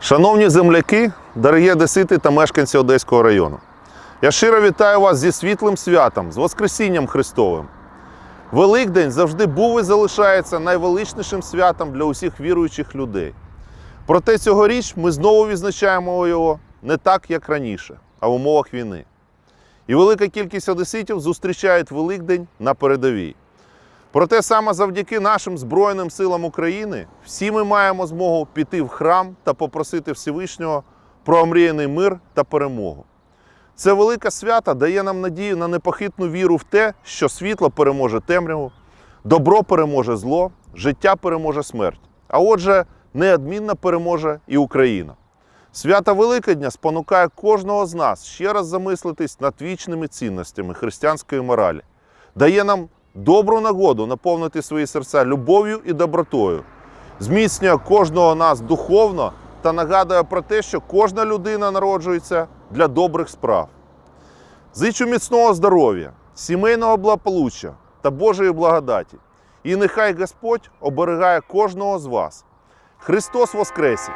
Шановні земляки, дорогі одесити та мешканці Одеського району, я щиро вітаю вас зі світлим святом, з Воскресінням Христовим. Великдень завжди був і залишається найвеличнішим святом для усіх віруючих людей. Проте цьогоріч ми знову відзначаємо його не так, як раніше, а в умовах війни. І велика кількість одеситів зустрічають Великдень на передовій. Проте саме завдяки нашим Збройним силам України всі ми маємо змогу піти в храм та попросити Всевишнього про омріяний мир та перемогу. Це велика свята дає нам надію на непохитну віру в те, що світло переможе темряву, добро переможе зло, життя переможе смерть. А отже, неодмінно переможе і Україна. Свята Великодня спонукає кожного з нас ще раз замислитись над вічними цінностями християнської моралі, дає нам добру нагоду наповнити свої серця любов'ю і добротою, зміцнює кожного нас духовно та нагадує про те, що кожна людина народжується для добрих справ. Зичу міцного здоров'я, сімейного благополуччя та Божої благодаті. І нехай Господь оберігає кожного з вас. Христос Воскресе!